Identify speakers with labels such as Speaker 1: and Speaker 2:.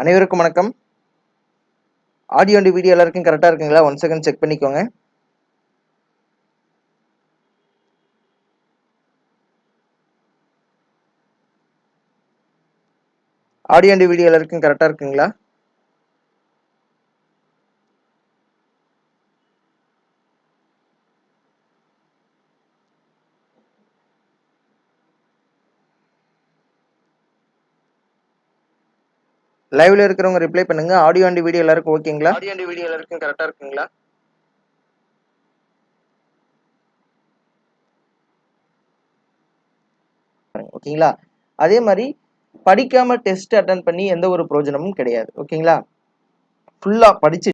Speaker 1: அனைவருக்கும் வணக்கம். Audio and video எல்லாருக்கும் கரெக்டாக இருக்குங்களா? ஒன் செகண்ட் செக் பண்ணிக்கோங்க. ஆடியோ அண்ட் வீடியோ எல்லாருக்கும் கரெக்டாக இருக்குங்களா? லைவ்ல இருக்கிறவங்க ரிப்ளை பண்ணுங்க. ஆடியோ அண்ட் வீடியோ எல்லாருக்கும் ஓகேங்களா ஆடியோ அண்ட் வீடியோ எல்லாருக்கும் கரெக்டாக இருக்குங்களா? ஓகேங்களா அதே மாதிரி படிக்காம டெஸ்ட் அட்டன் பண்ணி எந்த ஒரு பிரயோஜனமும் கிடையாது. ஓகேங்களா ஃபுல்லா படிச்சு